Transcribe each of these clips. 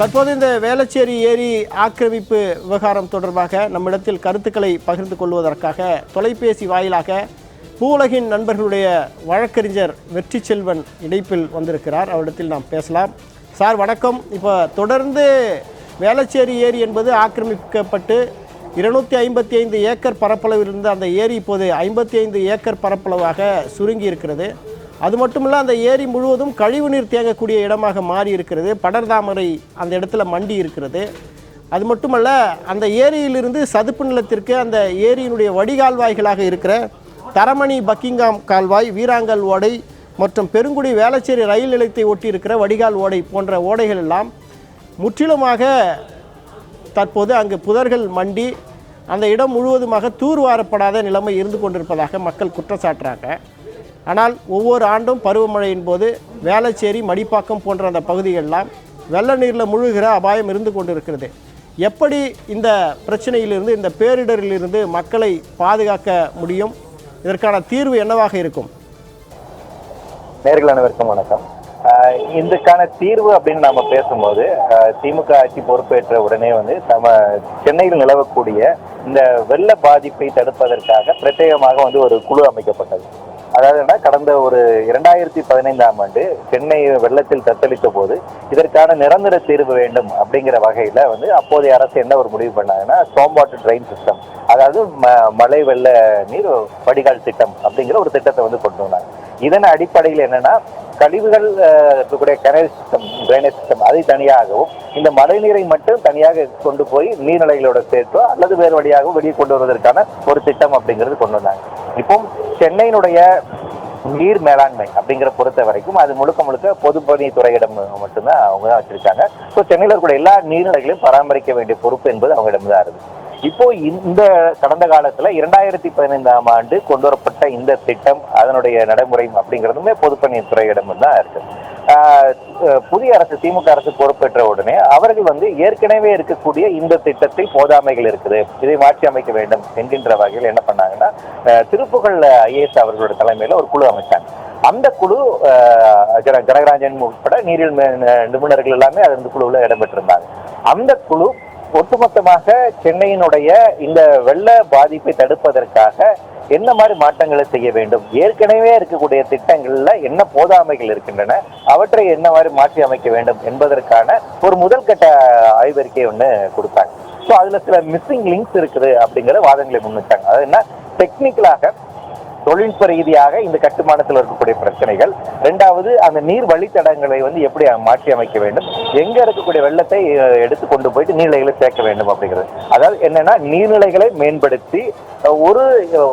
தற்போது இந்த வேளச்சேரி ஏரி ஆக்கிரமிப்பு விவகாரம் தொடர்பாக நம்மிடத்தில் கருத்துக்களை பகிர்ந்து கொள்வதற்காக தொலைபேசி வாயிலாக பூலகின் நண்பர்களுடைய வழக்கறிஞர் வெற்றி செல்வன் இணைப்பில் வந்திருக்கிறார். அவரிடத்தில் நாம் பேசலாம். சார் வணக்கம். இப்போ தொடர்ந்து வேளச்சேரி ஏரி என்பது ஆக்கிரமிக்கப்பட்டு இருநூத்தி ஐம்பத்தி ஐந்து ஏக்கர் பரப்பளவில் இருந்த அந்த ஏரி இப்போது ஐம்பத்தி ஐந்து ஏக்கர் பரப்பளவாக சுருங்கி இருக்கிறது அது மட்டுமல்ல அந்த ஏரி முழுவதும் கழிவுநீர் தேங்கக்கூடிய இடமாக மாறி இருக்கிறது. படர்தாமரை அந்த இடத்துல மண்டி இருக்கிறது. அது மட்டுமல்ல அந்த ஏரியிலிருந்து சதுப்பு நிலத்திற்கு அந்த ஏரியினுடைய வடிகால்வாய்களாக இருக்கிற தரமணி பக்கிங்காம் கால்வாய் வீராங்கல் ஓடை மற்றும் பெருங்குடி வேளச்சேரி ரயில் நிலையத்தை ஒட்டி இருக்கிற வடிகால் ஓடை போன்ற ஓடைகள் எல்லாம் முற்றிலுமாக தற்போது அங்கு புதர்கள் மண்டி அந்த இடம் முழுவதுமாக தூர்வாரப்படாத நிலைமை இருந்து கொண்டிருப்பதாக மக்கள் குற்றச்சாட்டுறாங்க. ஆனால் ஒவ்வொரு ஆண்டும் பருவமழையின் போது வேளச்சேரி மடிப்பாக்கம் போன்ற அந்த பகுதிகளெலாம் வெள்ள நீரில் முழுகிற அபாயம் இருந்து கொண்டிருக்கிறது. எப்படி இந்த பிரச்சனையிலிருந்து இந்த பேரிடரிலிருந்து மக்களை பாதுகாக்க முடியும்? இதற்கான தீர்வு என்னவாக இருக்கும்? நேர்கள் அனைவருக்கும் வணக்கம். இதுக்கான தீர்வு அப்படின்னு நாம பேசும்போது திமுக ஆட்சி பொறுப்பேற்ற உடனே வந்து நம்ம சென்னையில் நிலவக்கூடிய இந்த வெள்ள பாதிப்பை தடுப்பதற்காக பிரத்யேகமாக வந்து ஒரு குழு அமைக்கப்பட்டது. அதாவது கடந்த ஒரு இரண்டாயிரத்தி பதினைந்தாம் ஆண்டு சென்னை வெள்ளத்தில் தத்தளித்த போது இதற்கான நிரந்தர தீர்வு வேண்டும் அப்படிங்கிற வகையில வந்து அப்போதைய அரசு என்ன ஒரு முடிவு பண்ணாங்கன்னா ஸ்டாம் வாட்டர் ட்ரெயின் சிஸ்டம் அதாவது ம- மழை வெள்ள நீர் வடிகால் திட்டம் அப்படிங்கிற ஒரு திட்டத்தை வந்து கொண்டு வந்தாங்க. இதன் அடிப்படையில் என்னன்னா கழிவுகள் இருக்கக்கூடிய கனல் சிஸ்டம் ட்ரைனேஜ் சிஸ்டம் அதை தனியாகவும் இந்த மழைநீரை மட்டும் தனியாக கொண்டு போய் நீர்நிலைகளோட சேர்த்தோ அல்லது வேறு வழியாகவும் வெளியே கொண்டு வருவதற்கான ஒரு திட்டம் அப்படிங்கிறது கொண்டு வந்தாங்க. இப்போ சென்னையினுடைய நீர் மேலாண்மை அப்படிங்கிற பொறுத்த வரைக்கும் அது முழுக்க முழுக்க பொதுப்பணித்துறையிடம் மட்டும்தான் அவங்க தான் வச்சிருக்காங்க. ஸோ சென்னையில் இருக்கக்கூடிய எல்லா நீர்நிலைகளையும் பராமரிக்க வேண்டிய பொறுப்பு என்பது அவங்களிடம் தான் இருக்குது. இப்போ இந்த கடந்த காலத்துல இரண்டாயிரத்தி பதினைந்தாம் ஆண்டு கொண்டு வரப்பட்ட இந்த திட்டம் அதனுடைய நடைமுறை அப்படிங்கிறதுமே பொதுப்பணித்துறையிடம் தான் இருக்கு. புதிய அரசு திமுக அரசு பொறுப்பேற்ற உடனே அவர்கள் வந்து ஏற்கனவே இருக்கக்கூடிய இந்த திட்டத்தில் போதாமைகள் இருக்குது இதை மாற்றி அமைக்க வேண்டும் என்கின்ற வகையில் என்ன பண்ணாங்கன்னா திருப்புகள் ஐஏஎஸ் அவர்களோட தலைமையில ஒரு குழு அமைச்சாங்க. அந்த குழு கனகராஜன் ஜனகராஜன் உட்பட நீரில் நிபுணர்கள் எல்லாமே அந்த குழுவில் இடம்பெற்றிருந்தாங்க. அந்த குழு ஒட்டுமொத்தமாக சென்னையினுடைய இந்த வெள்ள பாதிப்பை தடுப்பதற்காக என்ன மாதிரி மாற்றங்களை செய்ய வேண்டும்? ஏற்கனவே இருக்கக்கூடிய திட்டங்கள்ல என்ன போதாமைகள் இருக்கின்றன? அவற்றை என்ன மாதிரி மாற்றி அமைக்க வேண்டும் என்பதற்கான ஒரு முதல் கட்ட ஆய்வறிக்கை ஒன்று கொடுத்தாங்க. ஸோ அதுல சில மிஸ்ஸிங் லிங்க்ஸ் இருக்குது அப்படிங்கிற வாதங்களை முன்வச்சாங்க. அது என்ன? டெக்னிக்கலாக தொழில்நுட்ப ரீதியாக இந்த கட்டுமானத்தில் இருக்கக்கூடிய பிரச்சனைகள். ரெண்டாவது அந்த நீர் வழித்தடங்களை வந்து எப்படி மாற்றி அமைக்க வேண்டும்? எங்க இருக்கக்கூடிய வெள்ளத்தை எடுத்து கொண்டு போயிட்டு நீர்நிலைகளை சேர்க்க வேண்டும் அப்படிங்கிறது. அதாவது என்னன்னா நீர்நிலைகளை மேம்படுத்தி ஒரு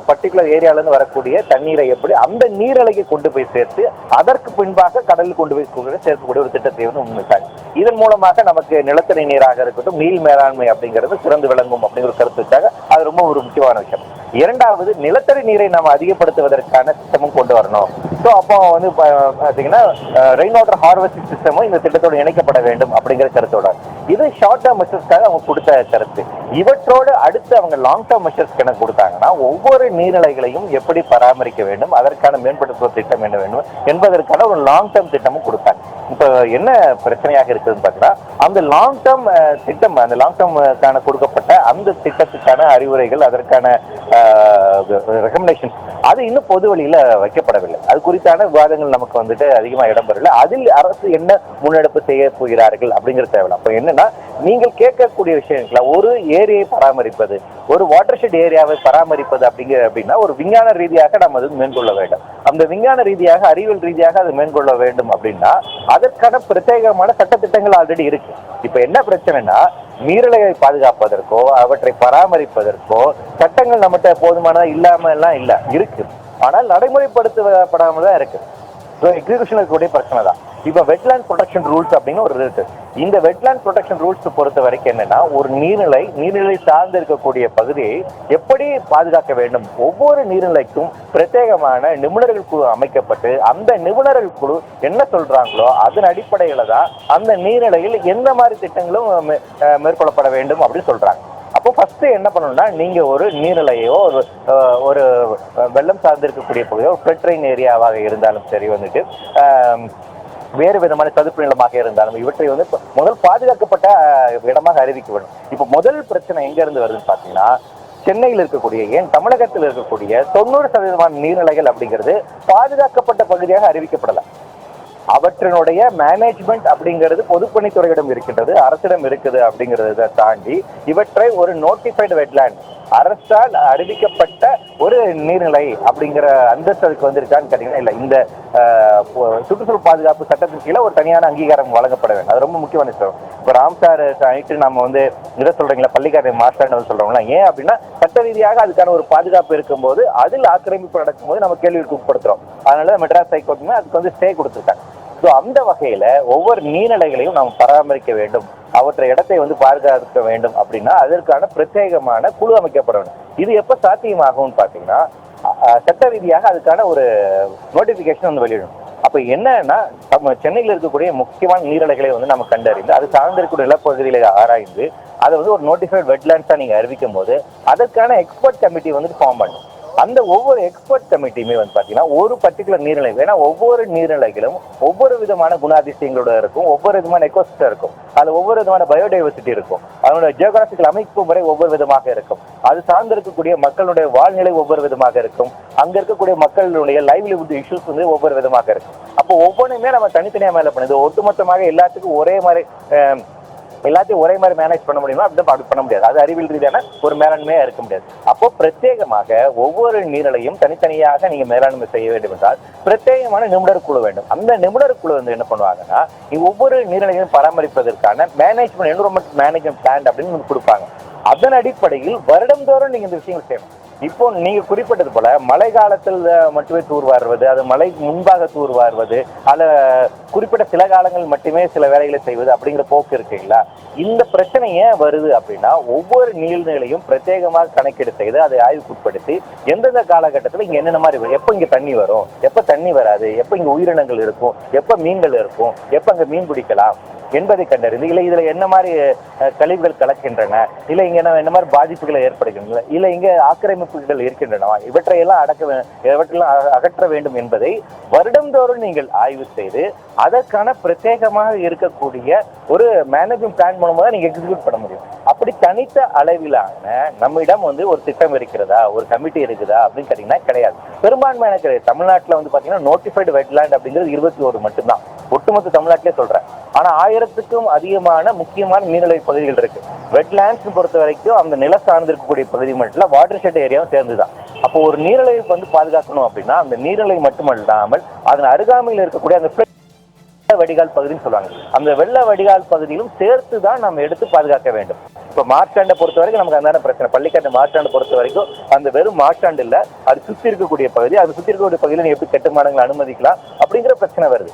பர்டிகுலர் ஏரியால இருந்து வரக்கூடிய தண்ணீரை எப்படி அந்த நீர்நிலைக்கு கொண்டு போய் சேர்த்து அதற்கு பின்பாக கடலில் கொண்டு போய் சேர்க்கக்கூடிய ஒரு திட்டத்தை வந்து முன்வைத்தாங்க இதன் மூலமாக நமக்கு நிலத்தடி நீராக இருக்கட்டும் நீர் மேலாண்மை அப்படிங்கிறது சிறந்து விளங்கும் அப்படிங்கிற ஒரு கருத்து வச்சாங்க அது ரொம்ப ஒரு முக்கியமான விஷயம். இரண்டாவது நிலத்தடி நீரை நாம் அதிகப்படுத்துவதற்கான திட்டமும் கொண்டு வரணும். ஸோ அப்போ வந்து பார்த்தீங்கன்னா ரெயின் வாட்டர் ஹார்வெஸ்டிங் சிஸ்டமும் இந்த திட்டத்தோடு இணைக்கப்பட வேண்டும் அப்படிங்கிற கருத்தோட. இது ஷார்ட் டேர்ம் மெஷர்ஸ்க்காக அவங்க கொடுத்த கருத்து. இவற்றோடு அடுத்து அவங்க லாங் டேர்ம் மெஷர்ஸ் எனக்கு கொடுத்தாங்கன்னா ஒவ்வொரு நீர்நிலைகளையும் எப்படி பராமரிக்க வேண்டும் அதற்கான மேம்படுத்துவ திட்டம் என்ன வேண்டும் என்பதற்கான ஒரு லாங் டேர்ம் திட்டமும் கொடுத்தாங்க. இப்போ என்ன பிரச்சனையாக இருக்குதுன்னு பார்த்தீங்கன்னா அந்த லாங் டேர்ம் திட்டம் அந்த லாங் டேர்முக்கான கொடுக்கப்பட்ட அந்த திட்டத்துக்கான அறிவுரைகள் அதற்கான ரெக்கமெண்டேஷன் அது இன்னும் பொது வழியில வைக்கப்படவில்லை. அது குறித்தான விவாதங்கள் நமக்கு வந்துட்டு அதிகமா இடம்பெறல. அதில் அரசு என்ன முன்னெடுப்பு செய்ய போகிறார்கள் அப்படிங்கிற தேவை அப்போ என்னன்னா நீங்கள் கேட்கக்கூடிய விஷயங்கள ஒரு ஏரியை பராமரிப்பது ஒரு வாட்டர் ஷெட் ஏரியாவை பராமரிப்பது அப்படிங்கிற அப்படின்னா ஒரு விஞ்ஞான ரீதியாக நம்ம அது மேற்கொள்ள வேண்டும். அந்த விஞ்ஞான ரீதியாக அறிவியல் ரீதியாக அது மேற்கொள்ள வேண்டும் அப்படின்னா அதற்கான பிரத்யேகமான சட்டத்திட்டங்கள் ஆல்ரெடி இருக்கு. இப்ப என்ன பிரச்சனைனா நீர்நிலையை பாதுகாப்பதற்கோ அவற்றை பராமரிப்பதற்கோ சட்டங்கள் நம்மகிட்ட சட்ட போதுமானதா இல்லாம எல்லாம் இல்ல. இருக்கு. ஆனால் நடைமுறைப்படுத்தப்படாம தான் இருக்கு. ஸோ எக்ஸிகூஷன் இருக்கக்கூடிய பிரச்சனை தான். இப்போ வெட்லேண்ட் ப்ரொடெக்ஷன் ரூல்ஸ் அப்படின்னு ஒரு இருக்கு. இந்த வெட்லேண்ட் ப்ரொடெக்ஷன் ரூல்ஸ் பொறுத்த வரைக்கும் என்னன்னா ஒரு நீர்நிலை நீர்நிலை சார்ந்து இருக்கக்கூடிய பகுதியை எப்படி பாதுகாக்க வேண்டும்? ஒவ்வொரு நீர்நிலைக்கும் பிரத்யேகமான நிபுணர்கள் குழு அமைக்கப்பட்டு அந்த நிபுணர்கள் குழு என்ன சொல்றாங்களோ அதன் அடிப்படையில் தான் அந்த நீர்நிலையில் எந்த மாதிரி திட்டங்களும் மேற்கொள்ளப்பட வேண்டும் அப்படின்னு சொல்றாங்க. அப்போ ஃபர்ஸ்ட் என்ன பண்ணணும்னா நீங்க ஒரு நீர்நிலையோ ஒரு ஒரு வெள்ளம் சார்ந்து இருக்கக்கூடிய பகுதியோ ஃப்ளட் ஏரியாவாக இருந்தாலும் சரி வந்துட்டு வேறு விதமான சதுப்பு நிலமாக இருந்தாலும் இவற்றை வந்து முதல் பாதுகாக்கப்பட்ட இடமாக அறிவிக்க வேண்டும் இப்போ முதல் பிரச்சனை எங்க இருந்து வருதுன்னு பாத்தீங்கன்னா சென்னையில் இருக்கக்கூடிய ஏன் தமிழகத்தில் இருக்கக்கூடிய தொண்ணூறு சதவீதமான நீர்நிலைகள் அப்படிங்கிறது பாதுகாக்கப்பட்ட பகுதியாக அறிவிக்கப்படல. அவற்றினுடைய மேனேஜ்மெண்ட் அப்படிங்கிறது பொதுப்பணித்துறையிடம் இருக்கின்றது அரசிடம் இருக்குது அப்படிங்கிறத தாண்டி இவற்றை ஒரு நோட்டிஃபைடு வெட்லேண்ட் அரசால் அறிவிக்கப்பட்ட ஒரு நீர்நிலை அப்படிங்கிற அந்தஸ்து அதுக்கு வந்திருக்கான்னு கேட்டீங்கன்னா இல்லை இந்த சுற்றுச்சூழல் பாதுகாப்பு சட்டத்தின் கீழே ஒரு தனியான அங்கீகாரம் வழங்கப்பட வேண்டும். அது ரொம்ப முக்கியமான விஷயம். இப்போ ராம்சார் நைட்டு நம்ம வந்து இதை சொல்றீங்களா பள்ளிக்காரை மாஸ்டர்னு சொல்றோம்ல ஏன் அப்படின்னா சட்ட ரீதியாக அதுக்கான ஒரு பாதுகாப்பு இருக்கும்போது அதில் ஆக்கிரமிப்பு நடக்கும்போது நம்ம கேள்விக்கு உட்படுத்துறோம். அதனால மெட்ராஸ் ஹைகோர்ட்டுமே அதுக்கு வந்து ஸ்டே கொடுத்துருக்காங்க. ஸோ அந்த வகையில ஒவ்வொரு நீர்நிலைகளையும் நாம் பராமரிக்க வேண்டும். அவற்றை இடத்தை வந்து பாதுகாக்க வேண்டும் அப்படின்னா அதற்கான பிரத்யேகமான குழு அமைக்கப்பட வேண்டும். இது எப்போ சாத்தியமாகும்னு பார்த்தீங்கன்னா சட்ட ரீதியாக அதுக்கான ஒரு நோட்டிபிகேஷன் வந்து வெளியிடும் அப்போ என்னன்னா நம்ம சென்னையில் இருக்கக்கூடிய முக்கியமான நீரிலைகளை வந்து நம்ம கண்டறிந்து அது சார்ந்திருக்கக்கூடிய நிலப்பகுதிகளை ஆராய்ந்து அதை வந்து ஒரு நோட்டிஃபைட் வெட்லேண்ட்ஸாக நீங்கள் அறிவிக்கும் போது அதற்கான எக்ஸ்பர்ட் கமிட்டி வந்துட்டு ஃபார்ம் பண்ணும் அந்த ஒவ்வொரு எக்ஸ்பர்ட் கமிட்டியுமே வந்து பார்த்தீங்கன்னா ஒரு பர்டிகுலர் நீர்நிலை ஏன்னா ஒவ்வொரு நீர்நிலைகளும் ஒவ்வொரு விதமான குணாதிசயங்களோட இருக்கும் ஒவ்வொரு விதமான எக்கோசிஸ்டம் இருக்கும். அதில் ஒவ்வொரு விதமான பயோடைவர்சிட்டி இருக்கும். அதனோட ஜியோகிராபிக்கல் அமைப்பு முறை ஒவ்வொரு விதமாக இருக்கும். அது சார்ந்து இருக்கக்கூடிய மக்களுடைய வாழ்நிலை ஒவ்வொரு விதமாக இருக்கும். அங்கே இருக்கக்கூடிய மக்களுடைய லைவ்லிஹுட் இஷ்யூஸ் வந்து ஒவ்வொரு விதமாக இருக்கும். அப்போ ஒவ்வொன்றுமே நம்ம தனித்தனியாக மேலே பண்ணுது ஒட்டுமொத்தமாக எல்லாத்துக்கும் ஒரே மாதிரி எல்லாத்தையும் ஒரே மாதிரி மேனேஜ் பண்ண முடியுமா? அப்படி அப்படி பண்ண முடியாது. அது அறிவியல் ரீதியான ஒரு மேலாண்மையா இருக்க முடியாது. அப்போ பிரத்யேகமாக ஒவ்வொரு நீரலையும் தனித்தனியாக நீங்க மேலாண்மை செய்ய வேண்டும் என்றால் பிரத்யேகமான நிபுணர் குழு வேண்டும். அந்த நிபுணர் குழு வந்து என்ன பண்ணுவாங்கன்னா நீ ஒவ்வொரு நீரலையும் பராமரிப்பதற்கான மேனேஜ்மெண்ட் என்விரான்மெண்ட் மேனேஜ்மெண்ட் பிளான் அப்படின்னு கொடுப்பாங்க. அதன் அடிப்படையில் வருடந்தோறும் நீங்க இந்த விஷயங்கள் செய்யணும். இப்போ நீங்க குறிப்பிட்டது போல மழை காலத்தில் மட்டுமே தூர்வாருவது அது மழை முன்பாக தூர்வாருவது அல்ல குறிப்பிட்ட சில காலங்கள் மட்டுமே சில வேலைகளை செய்வது அப்படிங்கிற போக்கு இருக்குங்களா? இந்த பிரச்சனை ஏன் வருது அப்படின்னா ஒவ்வொரு நீர்நிலையும் பிரத்யேகமாக கணக்கீடு செய்து அதை ஆய்வுக்குட்படுத்தி எந்தெந்த காலகட்டத்தில் இங்க என்னென்ன மாதிரி வரும் எப்போ இங்க தண்ணி வரும் எப்போ தண்ணி வராது எப்போ இங்க உயிரினங்கள் இருக்கும் எப்போ மீன்கள் இருக்கும் எப்போ அங்க மீன் பிடிக்கலாம் என்பதை கண்டறிந்து இல்லை இதில் என்ன மாதிரி கழிவுகள் கலக்கின்றன? இல்லை இங்கே என்ன என்ன மாதிரி பாதிப்புகளை ஏற்படுகின்றன? இல்லை இங்கே ஆக்கிரமிப்புகள் இருக்கின்றனவா? இவற்றையெல்லாம் அடக்க இவற்றெல்லாம் இவற்றையெல்லாம் அகற்ற வேண்டும் என்பதை வருடந்தோறும் நீங்கள் ஆய்வு செய்து அதற்கான பிரத்யேகமாக இருக்கக்கூடிய ஒரு மேனேஜ்மெண்ட் பிளான் மூலமாக தான் நீங்கள் எக்ஸிக்யூட் பண்ண முடியும். அப்படி தனித்த அளவிலான நம்மிடம் வந்து ஒரு திட்டம் இருக்கிறதா? ஒரு கமிட்டி இருக்குதா? அப்படின்னு கேட்டிங்கன்னா கிடையாது. பெரும்பான்மையான கிடையாது தமிழ்நாட்டில் வந்து பார்த்தீங்கன்னா நோட்டிஃபைடு வெட்லேண்ட் அப்படிங்கிறது இருபத்தி ஒரு மட்டும்தான். ஒட்டுமொத்த தமிழ்நாட்டிலே சொல்றேன். ஆனா ஆயிரத்துக்கும் அதிகமான முக்கியமான நீர்நிலை பகுதிகள் இருக்கு. வெட்லேண்ட்ஸ் பொறுத்த வரைக்கும் அந்த நில சார்ந்து இருக்கக்கூடிய பகுதி மட்டும் இல்ல வாட்டர் ஷெட் ஏரியாவும் சேர்ந்துதான். அப்போ ஒரு நீர்நிலையை வந்து பாதுகாக்கணும் அப்படின்னா அந்த நீர்நிலை மட்டுமல்லாமல் அதன் அருகாமையில் இருக்கக்கூடிய அந்த வடிகால் பகுதின்னு சொல்லுவாங்க. அந்த வெள்ள வடிகால் பகுதியிலும் சேர்த்து தான் நம்ம எடுத்து பாதுகாக்க வேண்டும். இப்போ மார்ச்சாண்டை பொறுத்த வரைக்கும் நமக்கு அந்த பிரச்சனை. பள்ளிக்காட்டு மார்ச்சாண்டை பொறுத்த வரைக்கும் அந்த வெறும் மார்ச்சாண்டு இல்ல அது சுத்தி இருக்கக்கூடிய பகுதி. அது சுத்தி இருக்கக்கூடிய பகுதியில் நீ எப்படி கட்டுமானங்களை அனுமதிக்கலாம் அப்படிங்கிற பிரச்சனை வருது.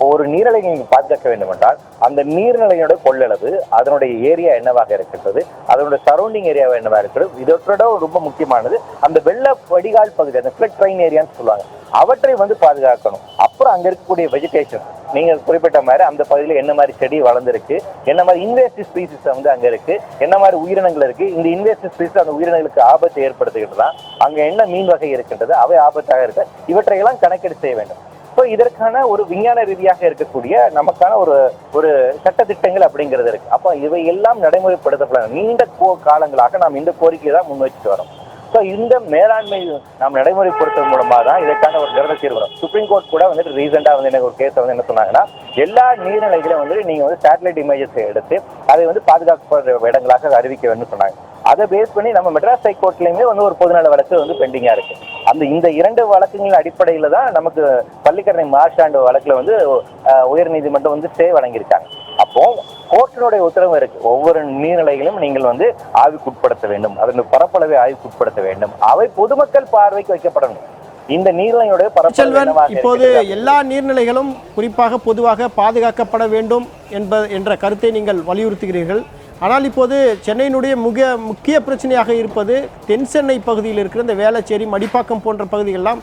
அப்போ ஒரு நீர்நிலையை நீங்க பாதுகாக்க வேண்டும் என்றால் அந்த நீர்நிலையோட கொள்ளளவு அதனுடைய ஏரியா என்னவாக இருக்கின்றது அதனுடைய சரௌண்டிங் ஏரியாவை என்னவாக இருக்கிறது இதோட ரொம்ப முக்கியமானது அந்த வெள்ள வடிகால் பகுதி அந்த ஃபிளட் ட்ரைன் ஏரியான்னு சொல்லுவாங்க. அவற்றை வந்து பாதுகாக்கணும். அப்புறம் அங்க இருக்கக்கூடிய வெஜிடேஷன் நீங்க குறிப்பிட்ட மாதிரி அந்த பகுதியில் என்ன மாதிரி செடி வளர்ந்துருக்கு என்ன மாதிரி இன்வேஸ்டிவ் ஸ்பீசிஸ் வந்து அங்க இருக்கு என்ன மாதிரி உயிரினங்கள் இருக்கு இந்த இன்வேஸ்டிவ் ஸ்பீசிஸ் அந்த உயிரினங்களுக்கு ஆபத்தை ஏற்படுத்துகின்றதா அங்க என்ன மீன் வகை இருக்கின்றது அவை ஆபத்தாக இருக்கு இவற்றையெல்லாம் கணக்கெடு செய்ய வேண்டும். ஸோ இதற்கான ஒரு விஞ்ஞான ரீதியாக இருக்கக்கூடிய நமக்கான ஒரு ஒரு சட்டத்திட்டங்கள் அப்படிங்கிறது இருக்கு. அப்போ இவை எல்லாம் நடைமுறைப்படுத்தப்பட நீண்ட கோ காலங்களாக நாம் இந்த கோரிக்கையை தான் முன் வச்சுட்டு வரோம். ஸோ இந்த மேலாண்மை நாம் நடைமுறைப்படுத்துவதன் மூலமாக தான் இதற்கான ஒரு நிரந்தர தீர்வு வரும். சுப்ரீம் கோர்ட் கூட வந்துட்டு ரீசெண்டாக வந்து எனக்கு ஒரு கேஸ் வந்து என்ன சொன்னாங்கன்னா எல்லா நீர்நிலைகளையும் வந்து நீங்கள் வந்து சேட்டலைட் இமேஜஸ் எடுத்து அதை வந்து பாதுகாக்கப்படுற இடங்களாக அறிவிக்க வேண்டும் சொன்னாங்க. அதை பேஸ் பண்ணி நம்ம மெட்ராஸ் ஹைகோர்ட்லயுமே வந்து ஒரு பொதுநல வழக்கு வந்து பெண்டிங்கா இருக்கு. அந்த இந்த இரண்டு வழக்குகளின் அடிப்படையில தான் நமக்கு பள்ளிக்கரணை மார்ஷாண்டு வழக்குல வந்து அஹ், உயர்நீதிமன்றம் வந்து ஸ்டே வழங்கியிருக்காங்க. அப்போ கோர்ட்டினுடைய உத்தரவு இருக்கு. ஒவ்வொரு நீர்நிலைகளையும் நீங்கள் வந்து ஆய்வுக்குட்படுத்த வேண்டும். அதன் பரப்பளவை ஆய்வுக்குட்படுத்த வேண்டும். அவை பொதுமக்கள் பார்வைக்கு வைக்கப்படணும். இந்த நீர்நிலையுடைய பரப்பளவு இப்போது? எல்லா நீர்நிலைகளும் குறிப்பாக பொதுவாக பாதுகாக்கப்பட வேண்டும் என்ப என்ற கருத்தை நீங்கள் வலியுறுத்துகிறீர்கள். ஆனால் இப்போது சென்னையினுடைய மிக முக்கிய பிரச்சனையாக இருப்பது தென் சென்னை பகுதியில் இருக்கிற இந்த வேளச்சேரி மடிப்பாக்கம் போன்ற பகுதிகளெலாம்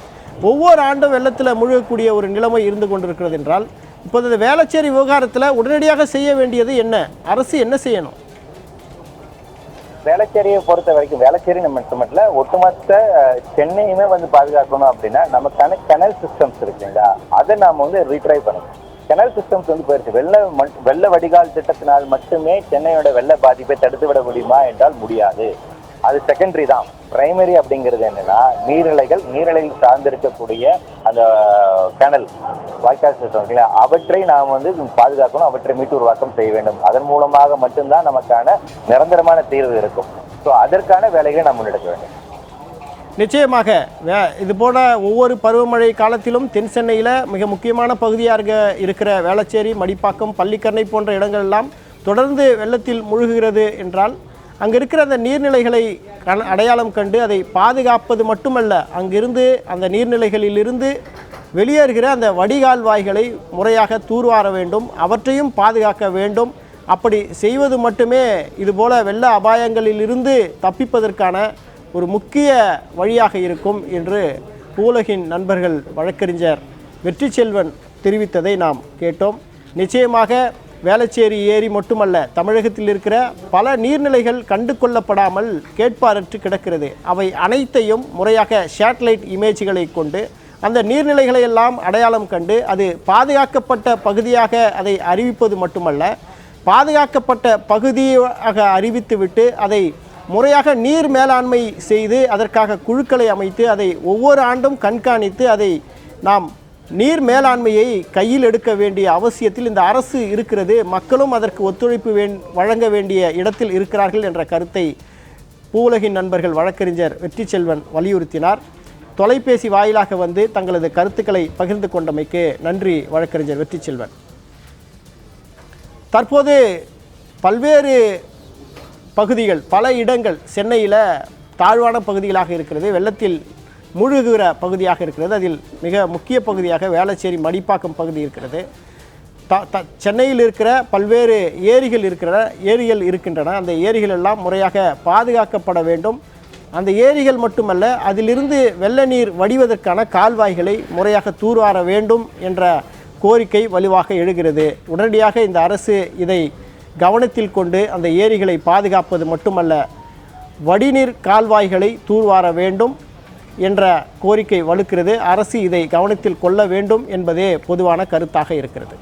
ஒவ்வொரு ஆண்டும் வெள்ளத்தில் முழுகக்கூடிய ஒரு நிலைமை இருந்து கொண்டிருக்கிறது என்றால் இப்போது இந்த வேளச்சேரி விவகாரத்தில் உடனடியாக செய்ய வேண்டியது என்ன? அரசு என்ன செய்யணும்? வேளச்சேரியை பொறுத்த வரைக்கும் வேளச்சேரி நம்ம மட்டுமல்ல ஒட்டுமொத்த சென்னையுமே வந்து பாதுகாக்கணும் அப்படின்னா நம்ம கன கனல் சிஸ்டம்ஸ் இருக்குங்களா அதை நாம் வந்து ரீட்ரை பண்ணணும். கெனல் சிஸ்டம்ஸ் வந்து போயிருச்சு. வெள்ள மண்- வெள்ள வடிகால் திட்டத்தினால் மட்டுமே சென்னையோட வெள்ள பாதிப்பை தடுத்து விட முடியுமா என்றால் முடியாது. அது செகண்டரி தான். பிரைமரி அப்படிங்கிறது என்னன்னா நீர்நிலைகள் நீர்நிலைகள் சார்ந்திருக்கக்கூடிய அந்த கெனல் வாய்க்கால் சிஸ்டம் அவற்றை நாம் வந்து பாதுகாக்கணும் அவற்றை மீட்டு உருவாக்கம் செய்ய வேண்டும். அதன் மூலமாக மட்டும்தான் நமக்கான நிரந்தரமான தீர்வு இருக்கும். ஸோ அதற்கான வேலைகளை நாம் முன்னெடுக்க வேண்டும். நிச்சயமாக வே இது போல ஒவ்வொரு பருவமழை காலத்திலும் தென் சென்னையில் மிக முக்கியமான பகுதியாக இருக்க இருக்கிற வேளச்சேரி மடிப்பாக்கம் பள்ளிக்கரணை போன்ற இடங்கள் எல்லாம் தொடர்ந்து வெள்ளத்தில் முழுகுகிறது என்றால் அங்கே இருக்கிற அந்த நீர்நிலைகளை கண் அடையாளம் கண்டு அதை பாதுகாப்பது மட்டுமல்ல அங்கிருந்து அந்த நீர்நிலைகளிலிருந்து வெளியேறுகிற அந்த வடிகால் வாய்களை முறையாக தூர்வார வேண்டும் அவற்றையும் பாதுகாக்க வேண்டும். அப்படி செய்வது மட்டுமே இதுபோல வெள்ள அபாயங்களிலிருந்து தப்பிப்பதற்கான ஒரு முக்கிய வழியாக இருக்கும் என்று பூலகின் நண்பர்கள் வழக்கறிஞர் வெற்றி செல்வன் தெரிவித்ததை நாம் கேட்டோம். நிச்சயமாக வேளச்சேரி ஏரி மட்டுமல்ல தமிழகத்தில் இருக்கிற பல நீர்நிலைகள் கண்டு கொள்ளப்படாமல் கேட்பாரற்று கிடக்கிறது. அவை அனைத்தையும் முறையாக சேட்டலைட் இமேஜ்களை கொண்டு அந்த நீர்நிலைகளை எல்லாம் அடையாளம் கண்டு அது பாதுகாக்கப்பட்ட பகுதியாக அதை அறிவிப்பது மட்டுமல்ல பாதுகாக்கப்பட்ட பகுதியாக அறிவித்துவிட்டு அதை முறையாக நீர் மேலாண்மை செய்து அதற்காக குழுக்களை அமைத்து அதை ஒவ்வொரு ஆண்டும் கண்காணித்து அதை நாம் நீர் மேலாண்மையை கையில் எடுக்க வேண்டிய அவசியத்தில் இந்த அரசு இருக்கிறது. மக்களும் அதற்கு ஒத்துழைப்பு வேண் வழங்க வேண்டிய இடத்தில் இருக்கிறார்கள் என்ற கருத்தை பூவுலகின் நண்பர்கள் வழக்கறிஞர் வெற்றி செல்வன் வலியுறுத்தினார். தொலைபேசி வாயிலாக வந்து தங்களது கருத்துக்களை பகிர்ந்து கொண்டமைக்கு நன்றி வழக்கறிஞர் வெற்றி செல்வன் தற்போது பல்வேறு பகுதிகள் பல இடங்கள் சென்னையில் தாழ்வான பகுதிகளாக இருக்கிறது வெள்ளத்தில் முழுகுகிற பகுதியாக இருக்கிறது அதில் மிக முக்கிய பகுதியாக வேளச்சேரி மடிப்பாக்கம் பகுதி இருக்கிறது. த த சென்னையில் இருக்கிற பல்வேறு ஏரிகள் இருக்கிற ஏரிகள் இருக்கின்றன. அந்த ஏரிகள் எல்லாம் முறையாக பாதுகாக்கப்பட வேண்டும். அந்த ஏரிகள் மட்டுமல்ல அதிலிருந்து வெள்ள நீர் வடிவதற்கான கால்வாய்களை முறையாக தூர்வார வேண்டும் என்ற கோரிக்கை வலுவாக எழுகிறது. உடனடியாக இந்த அரசு இதை கவனத்தில் கொண்டு அந்த ஏரிகளை பாதுகாப்பது மட்டுமல்ல வடிநீர் கால்வாய்களை தூர்வார வேண்டும் என்ற கோரிக்கை வலுக்கிறது. அரசு இதை கவனத்தில் கொள்ள வேண்டும் என்பதே பொதுவான கருத்தாக இருக்கிறது.